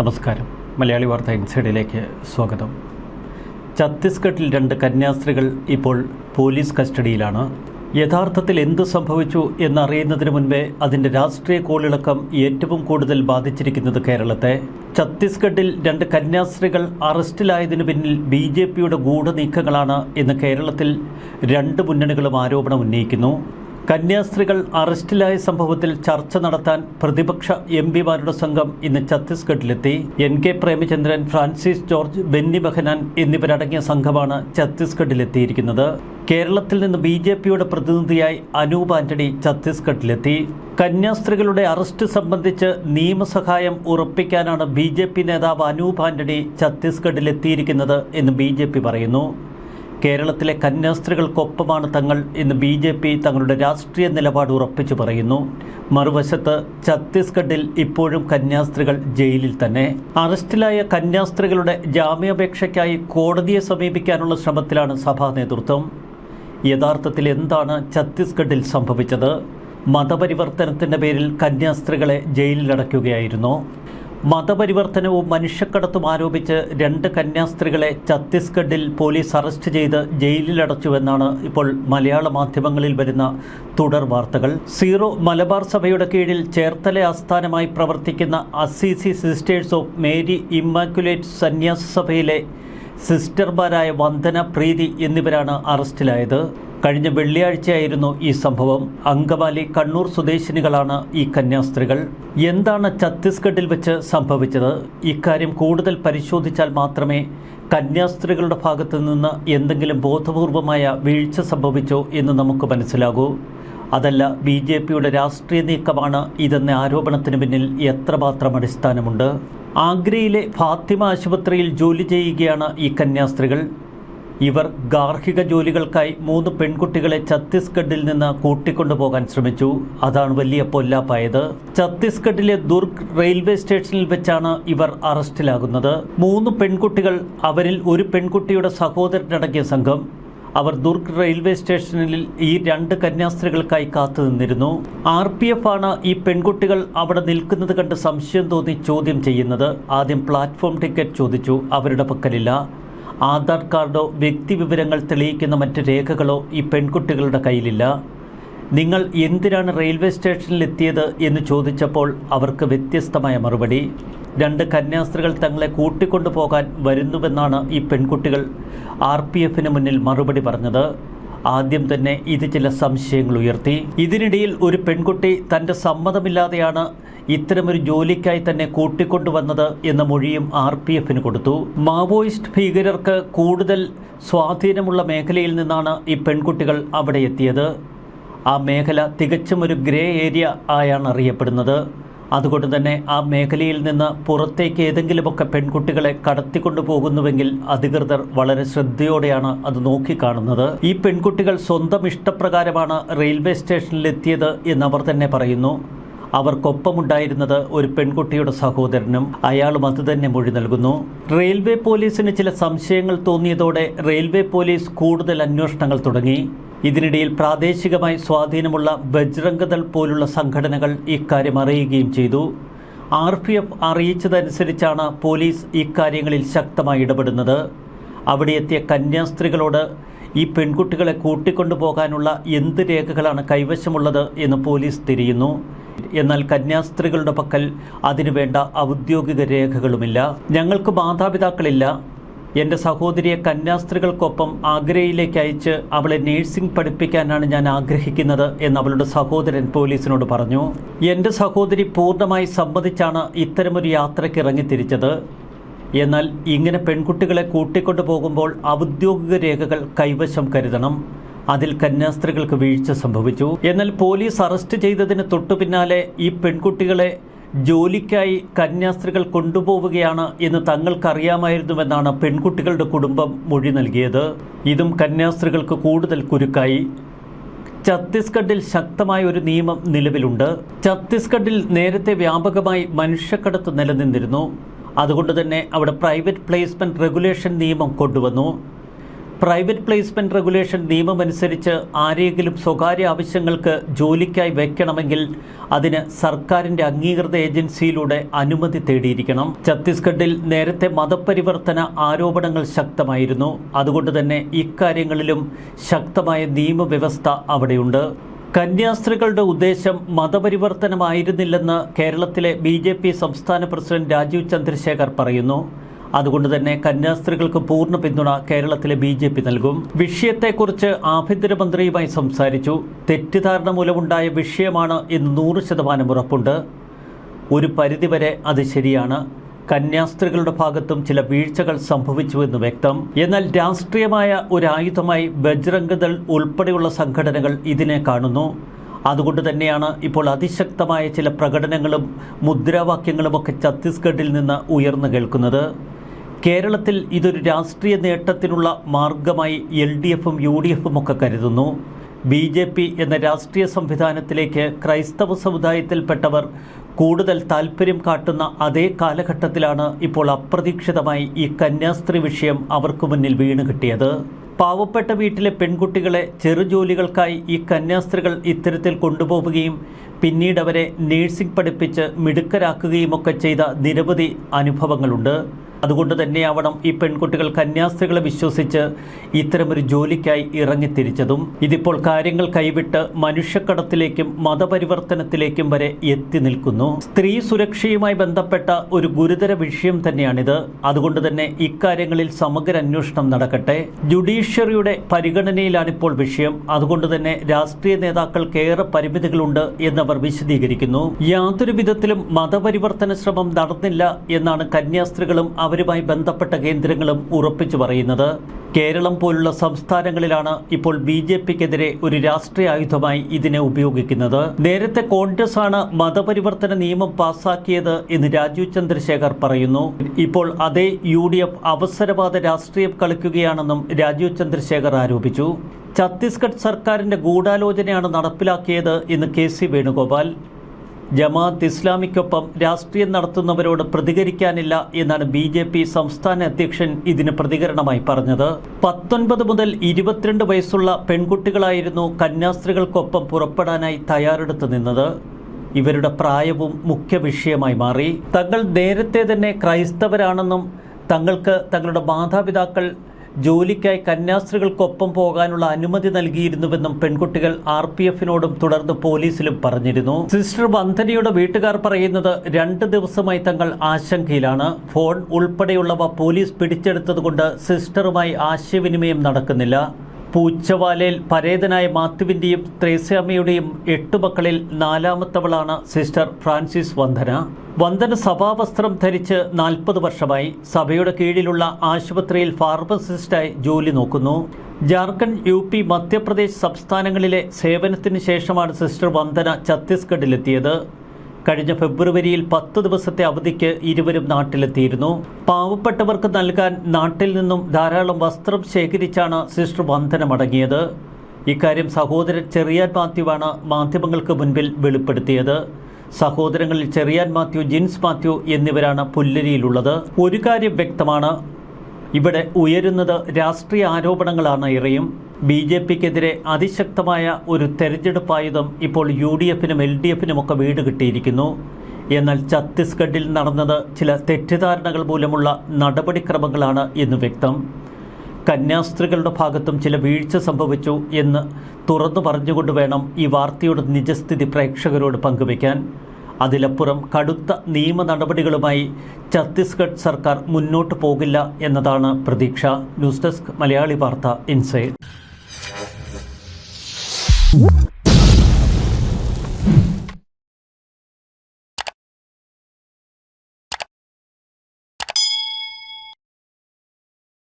നമസ്കാരം. മലയാളി വാർത്ത ഇൻസൈഡിലേക്ക് സ്വാഗതം. ഛത്തീസ്ഗഡിൽ രണ്ട് കന്യാസ്ത്രീകൾ ഇപ്പോൾ പോലീസ് കസ്റ്റഡിയിലാണ്. യഥാർത്ഥത്തിൽ എന്ത് സംഭവിച്ചു എന്നറിയുന്നതിന് മുൻപേ അതിന്റെ രാഷ്ട്രീയ കോളിളക്കം ഏറ്റവും കൂടുതൽ ബാധിച്ചിരിക്കുന്നത് കേരളത്തെ. ഛത്തീസ്ഗഡിൽ രണ്ട് കന്യാസ്ത്രീകൾ അറസ്റ്റിലായതിനു പിന്നിൽ ബി ജെ പിയുടെ ഗൂഢനീക്കങ്ങളാണ് എന്ന് കേരളത്തിൽ രണ്ട് മുന്നണികളും ആരോപണം ഉന്നയിക്കുന്നു. കന്യാസ്ത്രീകൾ അറസ്റ്റിലായ സംഭവത്തിൽ ചർച്ച നടത്താൻ പ്രതിപക്ഷ എം പിമാരുടെ സംഘം ഇന്ന് ഛത്തീസ്ഗഡിലെത്തി. N K Premachandran Francis George Benny Behanan എന്നിവരടങ്ങിയ സംഘമാണ് ഛത്തീസ്ഗഡിലെത്തിയിരിക്കുന്നത്. കേരളത്തിൽ നിന്ന് ബി ജെ പിയുടെ പ്രതിനിധിയായി അനൂപ് ആന്റണി ഛത്തീസ്ഗഡിലെത്തി. കന്യാസ്ത്രീകളുടെ അറസ്റ്റ് സംബന്ധിച്ച് നിയമസഹായം ഉറപ്പിക്കാനാണ് ബി ജെ പി നേതാവ് അനൂപ് ആന്റണി ഛത്തീസ്ഗഡിലെത്തിയിരിക്കുന്നത് എന്ന് ബി ജെ പി പറയുന്നു. കേരളത്തിലെ കന്യാസ്ത്രീകൾക്കൊപ്പമാണ് തങ്ങൾ എന്ന് ബി ജെ പി തങ്ങളുടെ രാഷ്ട്രീയ നിലപാട് ഉറപ്പിച്ചു പറയുന്നു. മറുവശത്ത് ഛത്തീസ്ഗഡിൽ ഇപ്പോഴും കന്യാസ്ത്രീകൾ ജയിലിൽ തന്നെ. അറസ്റ്റിലായ കന്യാസ്ത്രീകളുടെ ജാമ്യാപേക്ഷയ്ക്കായി കോടതിയെ സമീപിക്കാനുള്ള ശ്രമത്തിലാണ് സഭാ നേതൃത്വം. യഥാർത്ഥത്തിൽ എന്താണ് ഛത്തീസ്ഗഡിൽ സംഭവിച്ചത്? മതപരിവർത്തനത്തിന്റെ പേരിൽ കന്യാസ്ത്രീകളെ ജയിലിലടയ്ക്കുകയായിരുന്നു. മതപരിവർത്തനവും മനുഷ്യക്കടത്തും ആരോപിച്ച് രണ്ട് കന്യാസ്ത്രീകളെ ഛത്തീസ്ഗഡിൽ പോലീസ് അറസ്റ്റ് ചെയ്ത് ജയിലിലടച്ചുവെന്നാണ് ഇപ്പോൾ മലയാള മാധ്യമങ്ങളിൽ വരുന്ന തുടർ വാർത്തകൾ. സീറോ മലബാർ സഭയുടെ കീഴിൽ ചേർത്തല ആസ്ഥാനമായി പ്രവർത്തിക്കുന്ന Assisi Sisters of Mary Immaculate സന്യാസ സഭയിലെ സിസ്റ്റർമാരായ വന്ദന പ്രീതി എന്നിവരാണ് അറസ്റ്റിലായത്. കഴിഞ്ഞ വെള്ളിയാഴ്ചയായിരുന്നു ഈ സംഭവം. അങ്കമാലി കണ്ണൂർ സ്വദേശിനികളാണ് ഈ കന്യാസ്ത്രീകൾ. എന്താണ് ഛത്തീസ്ഗഡിൽ വെച്ച് സംഭവിച്ചത്? ഇക്കാര്യം കൂടുതൽ പരിശോധിച്ചാൽ മാത്രമേ കന്യാസ്ത്രീകളുടെ ഭാഗത്തു നിന്ന് എന്തെങ്കിലും ബോധപൂർവമായ വീഴ്ച സംഭവിച്ചോ എന്ന് നമുക്ക് മനസ്സിലാകൂ. അതല്ല ബി ജെ പിയുടെ രാഷ്ട്രീയ നീക്കമാണ് ഇതെന്ന ആരോപണത്തിന് പിന്നിൽ എത്രമാത്രം അടിസ്ഥാനമുണ്ട്? ആഗ്രയിലെ ഫാത്തിമ ആശുപത്രിയിൽ ജോലി ചെയ്യുകയാണ് ഈ കന്യാസ്ത്രീകൾ. ഇവർ ഗാർഹിക ജോലികൾക്കായി മൂന്ന് പെൺകുട്ടികളെ ഛത്തീസ്ഗഡിൽ നിന്ന് കൂട്ടിക്കൊണ്ടുപോകാൻ ശ്രമിച്ചു. അതാണ് വലിയ പൊല്ലാപ്പായത്. ഛത്തീസ്ഗഡിലെ ദുർഗ് റെയിൽവേ സ്റ്റേഷനിൽ വെച്ചാണ് ഇവർ അറസ്റ്റിലാകുന്നത്. മൂന്ന് പെൺകുട്ടികൾ അവരിൽ ഒരു പെൺകുട്ടിയുടെ സഹോദരനടങ്ങിയ സംഘം. അവർ ദുർഗ് റെയിൽവേ സ്റ്റേഷനിൽ ഈ രണ്ട് കന്യാസ്ത്രീകൾക്കായി കാത്തു നിന്നിരുന്നു. ആർ പി എഫ് ആണ് ഈ പെൺകുട്ടികൾ അവിടെ നിൽക്കുന്നത് കണ്ട് സംശയം തോന്നി ചോദ്യം ചെയ്യുന്നത്. ആദ്യം പ്ലാറ്റ്ഫോം ടിക്കറ്റ് ചോദിച്ചു. അവരുടെ പക്കലില്ല. ആധാർ കാർഡോ വ്യക്തിവിവരങ്ങൾ തെളിയിക്കുന്ന മറ്റ് രേഖകളോ ഈ പെൺകുട്ടികളുടെ കയ്യിലില്ല. നിങ്ങൾ എന്തിനാണ് റെയിൽവേ സ്റ്റേഷനിൽ എത്തിയത് എന്ന് ചോദിച്ചപ്പോൾ അവർക്ക് വ്യത്യസ്തമായ മറുപടി. രണ്ട് കന്യാസ്ത്രീകൾ തങ്ങളെ കൂട്ടിക്കൊണ്ടു പോകാൻ വരുന്നുവെന്നാണ് ഈ പെൺകുട്ടികൾ ആർ പി എഫിന് മുന്നിൽ മറുപടി പറഞ്ഞത്. ആദ്യം തന്നെ ഇത് ചില സംശയങ്ങൾ ഉയർത്തി. ഇതിനിടയിൽ ഒരു പെൺകുട്ടി തന്റെ സമ്മതമില്ലാതെയാണ് ഇത്തരമൊരു ജോലിക്കായി തന്നെ കൂട്ടിക്കൊണ്ടുവന്നത് എന്ന മൊഴിയും ആർ പി എഫിന് കൊടുത്തു. മാവോയിസ്റ്റ് ഭീകരർക്ക് കൂടുതൽ സ്വാധീനമുള്ള മേഖലയിൽ നിന്നാണ് ഈ പെൺകുട്ടികൾ അവിടെ എത്തിയത്. ആ മേഖല തികച്ചും ഒരു ഗ്രേ ഏരിയ ആയാണ് അറിയപ്പെടുന്നത്. അതുകൊണ്ട് തന്നെ ആ മേഖലയിൽ നിന്ന് പുറത്തേക്ക് ഏതെങ്കിലുമൊക്കെ പെൺകുട്ടികളെ കടത്തിക്കൊണ്ടു പോകുന്നുവെങ്കിൽ അധികൃതർ വളരെ ശ്രദ്ധയോടെയാണ് അത് നോക്കിക്കാണുന്നത്. ഈ പെൺകുട്ടികൾ സ്വന്തം ഇഷ്ടപ്രകാരമാണ് റെയിൽവേ സ്റ്റേഷനിലെത്തിയത് എന്നവർ തന്നെ പറയുന്നു. അവർക്കൊപ്പമുണ്ടായിരുന്നത് ഒരു പെൺകുട്ടിയുടെ സഹോദരനും അയാളും അത് തന്നെ മൊഴി നൽകുന്നു. റെയിൽവേ പോലീസിന് ചില സംശയങ്ങൾ തോന്നിയതോടെ റെയിൽവേ പോലീസ് കൂടുതൽ അന്വേഷണങ്ങൾ തുടങ്ങി. ഇതിനിടയിൽ പ്രാദേശികമായി സ്വാധീനമുള്ള ബജ്രംഗദൾ പോലുള്ള സംഘടനകൾ ഇക്കാര്യം അറിയുകയും ചെയ്തു. ആർ പി എഫ് അറിയിച്ചതനുസരിച്ചാണ് പോലീസ് ഇക്കാര്യങ്ങളിൽ ശക്തമായി ഇടപെടുന്നത്. അവിടെ എത്തിയ കന്യാസ്ത്രീകളോട് ഈ പെൺകുട്ടികളെ കൂട്ടിക്കൊണ്ടു പോകാനുള്ള എന്ത് രേഖകളാണ് കൈവശമുള്ളത് എന്ന് പോലീസ് തിരിയുന്നു. എന്നാൽ കന്യാസ്ത്രീകളുടെ പക്കൽ അതിനുവേണ്ട ഔദ്യോഗിക രേഖകളുമില്ല. ഞങ്ങൾക്ക് മാതാപിതാക്കളില്ല. എന്റെ സഹോദരിയെ കന്യാസ്ത്രീകൾക്കൊപ്പം ആഗ്രയിലേക്ക് അയച്ച് അവളെ നേഴ്സിംഗ് പഠിപ്പിക്കാനാണ് ഞാൻ ആഗ്രഹിക്കുന്നത് എന്ന് അവളുടെ സഹോദരൻ പോലീസിനോട് പറഞ്ഞു. എന്റെ സഹോദരി പൂർണമായി സമ്മതിച്ചാണ് ഇത്തരമൊരു യാത്രയ്ക്ക് ഇറങ്ങിത്തിരിച്ചത്. എന്നാൽ ഇങ്ങനെ പെൺകുട്ടികളെ കൂട്ടിക്കൊണ്ടു പോകുമ്പോൾ ഔദ്യോഗിക രേഖകൾ കൈവശം കരുതണം. അതിൽ കന്യാസ്ത്രീകൾക്ക് വീഴ്ച സംഭവിച്ചു. എന്നാൽ പോലീസ് അറസ്റ്റ് ചെയ്തതിന് തൊട്ടു പിന്നാലെ ഈ പെൺകുട്ടികളെ ജോലിക്കായി കന്യാസ്ത്രീകൾ കൊണ്ടുപോവുകയാണ് എന്ന് തങ്ങൾക്കറിയാമായിരുന്നുവെന്നാണ് പെൺകുട്ടികളുടെ കുടുംബം മൊഴി നൽകിയത്. ഇതും കന്യാസ്ത്രീകൾക്ക് കൂടുതൽ കുരുക്കായി. ഛത്തീസ്ഗഡിൽ ശക്തമായ ഒരു നിയമം നിലവിലുണ്ട്. ഛത്തീസ്ഗഡിൽ നേരത്തെ വ്യാപകമായി മനുഷ്യക്കടത്ത് നിലനിന്നിരുന്നു. അതുകൊണ്ട് തന്നെ അവിടെ പ്രൈവറ്റ് പ്ലേസ്മെന്റ് റെഗുലേഷൻ നിയമം കൊണ്ടുവന്നു. പ്രൈവറ്റ് പ്ലേസ്മെന്റ് റെഗുലേഷൻ നിയമമനുസരിച്ച് ആരെങ്കിലും സ്വകാര്യ ആവശ്യങ്ങൾക്ക് ജോലിക്കായി വയ്ക്കണമെങ്കിൽ അതിന് സർക്കാരിന്റെ അംഗീകൃത ഏജൻസിയിലൂടെ അനുമതി തേടിയിരിക്കണം. ഛത്തീസ്ഗഡിൽ നേരത്തെ മതപരിവർത്തന ആരോപണങ്ങൾ ശക്തമായിരുന്നു. അതുകൊണ്ട് തന്നെ ഇക്കാര്യങ്ങളിലും ശക്തമായ നിയമവ്യവസ്ഥ അവിടെയുണ്ട്. കന്യാസ്ത്രീകളുടെ ഉദ്ദേശം മതപരിവർത്തനമായിരുന്നില്ലെന്ന് കേരളത്തിലെ ബി ജെ പി സംസ്ഥാന പ്രസിഡന്റ് രാജീവ് ചന്ദ്രശേഖർ പറയുന്നു. അതുകൊണ്ട് തന്നെ കന്യാസ്ത്രീകൾക്ക് പൂർണ പിന്തുണ കേരളത്തിലെ ബി ജെ പി നൽകും. വിഷയത്തെക്കുറിച്ച് ആഭ്യന്തരമന്ത്രിയുമായി സംസാരിച്ചു. തെറ്റിദ്ധാരണ മൂലമുണ്ടായ വിഷയമാണ് എന്ന് നൂറ് ശതമാനം ഉറപ്പുണ്ട്. ഒരു പരിധിവരെ അത് ശരിയാണ്. കന്യാസ്ത്രീകളുടെ ഭാഗത്തും ചില വീഴ്ചകൾ സംഭവിച്ചുവെന്ന് വ്യക്തം. എന്നാൽ രാഷ്ട്രീയമായ ഒരു ആയുധമായി ബജ്രംഗദൾ ഉൾപ്പെടെയുള്ള സംഘടനകൾ ഇതിനെ കാണുന്നു. അതുകൊണ്ട് തന്നെയാണ് ഇപ്പോൾ അതിശക്തമായ ചില പ്രകടനങ്ങളും മുദ്രാവാക്യങ്ങളുമൊക്കെ ഛത്തീസ്ഗഡിൽ നിന്ന് ഉയർന്നു കേൾക്കുന്നത്. കേരളത്തിൽ ഇതൊരു രാഷ്ട്രീയ നേട്ടത്തിനുള്ള മാർഗമായി എൽ ഡി എഫും യു ഡി എഫും ഒക്കെ കരുതുന്നു. ബി ജെ പി എന്ന രാഷ്ട്രീയ സംവിധാനത്തിലേക്ക് ക്രൈസ്തവ സമുദായത്തിൽപ്പെട്ടവർ കൂടുതൽ താല്പര്യം കാട്ടുന്ന അതേ കാലഘട്ടത്തിലാണ് ഇപ്പോൾ അപ്രതീക്ഷിതമായി ഈ കന്യാസ്ത്രീ വിഷയം അവർക്ക് മുന്നിൽ വീണ് കിട്ടിയത്. പാവപ്പെട്ട വീട്ടിലെ പെൺകുട്ടികളെ ചെറുജോലികൾക്കായി ഈ കന്യാസ്ത്രീകൾ ഇത്തരത്തിൽ കൊണ്ടുപോവുകയും പിന്നീട് അവരെ നേഴ്സിംഗ് പഠിപ്പിച്ച് മിടുക്കരാക്കുകയും ഒക്കെ ചെയ്ത നിരവധി അനുഭവങ്ങളുണ്ട്. അതുകൊണ്ട് തന്നെയാവണം ഈ പെൺകുട്ടികൾ കന്യാസ്ത്രീകളെ വിശ്വസിച്ച് ഇത്തരമൊരു ജോലിക്കായി ഇറങ്ങിത്തിരിച്ചതും ഇതിപ്പോൾ കാര്യങ്ങൾ കൈവിട്ട് മനുഷ്യക്കടത്തിലേക്കും മതപരിവർത്തനത്തിലേക്കും വരെ എത്തി നിൽക്കുന്നു. സ്ത്രീ സുരക്ഷയുമായി ബന്ധപ്പെട്ട ഒരു ഗുരുതര വിഷയം തന്നെയാണിത്. അതുകൊണ്ട് തന്നെ ഇക്കാര്യങ്ങളിൽ സമഗ്ര അന്വേഷണം നടക്കട്ടെ. ജുഡീഷ്യറിയുടെ പരിഗണനയിലാണിപ്പോൾ വിഷയം. അതുകൊണ്ട് തന്നെ രാഷ്ട്രീയ നേതാക്കൾക്ക് ഏറെ പരിമിതികളുണ്ട് എന്നവർ വിശദീകരിക്കുന്നു. യാതൊരു വിധത്തിലും മതപരിവർത്തന ശ്രമം നടന്നില്ല എന്നാണ് കന്യാസ്ത്രീകളും അവരുമായി ബന്ധപ്പെട്ട കേന്ദ്രങ്ങളും ഉറപ്പിച്ചു പറയുന്നത്. കേരളം പോലുള്ള സംസ്ഥാനങ്ങളിലാണ് ഇപ്പോൾ ബി ജെ പിക്കെതിരെ ഒരു രാഷ്ട്രീയ ആയുധമായി ഇതിനെ ഉപയോഗിക്കുന്നത്. നേരത്തെ കോൺഗ്രസ് ആണ് മതപരിവർത്തന നിയമം പാസാക്കിയത് എന്ന് രാജീവ് ചന്ദ്രശേഖർ പറയുന്നു. ഇപ്പോൾ അതേ യു അവസരവാദ രാഷ്ട്രീയം കളിക്കുകയാണെന്നും രാജീവ് ചന്ദ്രശേഖർ ആരോപിച്ചു. ഛത്തീസ്ഗഡ് സർക്കാരിന്റെ ഗൂഢാലോചനയാണ് നടപ്പിലാക്കിയത് എന്ന് കെ സി വേണുഗോപാൽ. ജമാഅത്ത് ഇസ്ലാമിക്കൊപ്പം രാഷ്ട്രീയം നടത്തുന്നവരോട് പ്രതികരിക്കാനില്ല എന്നാണ് ബി ജെ പി സംസ്ഥാന അധ്യക്ഷൻ ഇതിന് പ്രതികരണമായി പറഞ്ഞത്. പത്തൊൻപത് മുതൽ ഇരുപത്തിരണ്ട് വയസ്സുള്ള പെൺകുട്ടികളായിരുന്നു കന്യാസ്ത്രീകൾക്കൊപ്പം പുറപ്പെടാനായി തയ്യാറെടുത്ത് നിന്നത്. ഇവരുടെ പ്രായവും മുഖ്യ വിഷയമായി മാറി. തങ്ങൾ നേരത്തെ തന്നെ ക്രൈസ്തവരാണെന്നും തങ്ങൾക്ക് തങ്ങളുടെ മാതാപിതാക്കൾ ജോലിക്കായി കന്യാസ്ത്രീകൾക്കൊപ്പം പോകാനുള്ള അനുമതി നൽകിയിരുന്നുവെന്നും പെൺകുട്ടികൾ ആർ പി എഫിനോടും തുടർന്ന് പോലീസിലും പറഞ്ഞിരുന്നു. സിസ്റ്റർ വന്ധനയുടെ വീട്ടുകാർ പറയുന്നത് രണ്ട് ദിവസമായി തങ്ങൾ ആശങ്കയിലാണ്. ഫോൺ ഉൾപ്പെടെയുള്ളവ പോലീസ് പിടിച്ചെടുത്തതുകൊണ്ട് സിസ്റ്ററുമായി ആശയവിനിമയം നടക്കുന്നില്ല. പൂച്ചവാലയിൽ പരേതനായ മാത്യുവിന്റെയും ത്രേസ്യാമ്മയുടെയും എട്ടു മക്കളിൽ നാലാമത്തവളാണ് സിസ്റ്റർ ഫ്രാൻസിസ് വന്ദന. വന്ദന സഭാവസ്ത്രം ധരിച്ച് നാൽപ്പത് വർഷമായി സഭയുടെ കീഴിലുള്ള ആശുപത്രിയിൽ ഫാർമസിസ്റ്റായി ജോലി നോക്കുന്നു. ജാർഖണ്ഡ് യു പി മധ്യപ്രദേശ് സംസ്ഥാനങ്ങളിലെ സേവനത്തിന് ശേഷമാണ് സിസ്റ്റർ വന്ദന ഛത്തീസ്ഗഡിലെത്തിയത്. കഴിഞ്ഞ ഫെബ്രുവരിയിൽ പത്ത് ദിവസത്തെ അവധിക്ക് ഇരുവരും നാട്ടിലെത്തിയിരുന്നു. പാവപ്പെട്ടവർക്ക് നൽകാൻ നാട്ടിൽ നിന്നും ധാരാളം വസ്ത്രം ശേഖരിച്ചാണ് സിസ്റ്റർ വന്ദന മടങ്ങിയത് ഇക്കാര്യം സഹോദരൻ ചെറിയാൻ മാത്യുവാണ് മാധ്യമങ്ങൾക്ക് മുൻപിൽ വെളിപ്പെടുത്തിയത്. സഹോദരങ്ങളിൽ ചെറിയാൻ മാത്യു ജിൻസ് മാത്യു എന്നിവരാണ് പുല്ലരിയിലുള്ളത്. ഒരു കാര്യം വ്യക്തമാണ് ഇവിടെ ഉയരുന്നത് രാഷ്ട്രീയ ആരോപണങ്ങളാണ് ഇറയും. ബി ജെ പിക്കെതിരെ അതിശക്തമായ ഒരു തെരഞ്ഞെടുപ്പായുധം ഇപ്പോൾ യു ഡി എഫിനും എൽ ഡി എഫിനുമൊക്കെ വീട് കിട്ടിയിരിക്കുന്നു. എന്നാൽ ഛത്തീസ്ഗഡിൽ നടന്നത് ചില തെറ്റിദ്ധാരണകൾ മൂലമുള്ള നടപടിക്രമങ്ങളാണ് എന്ന് വ്യക്തം. കന്യാസ്ത്രീകളുടെ ഭാഗത്തും ചില വീഴ്ച സംഭവിച്ചു എന്ന് തുറന്നു പറഞ്ഞുകൊണ്ട് വേണം ഈ വാർത്തയുടെ നിജസ്ഥിതി പ്രേക്ഷകരോട് പങ്കുവയ്ക്കാൻ. അതിലപ്പുറം കടുത്ത നിയമ നടപടികളുമായി ഛത്തീസ്ഗഡ് സർക്കാർ മുന്നോട്ട് പോകില്ല എന്നതാണ് പ്രതീക്ഷ. ന്യൂസ് ഡെസ്ക് മലയാളി വാർത്ത ഇൻസൈഡ്.